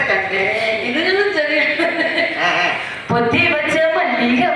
கண்ணே இதுன்னு சொல்லி புத்தி வச்ச மல்லிகை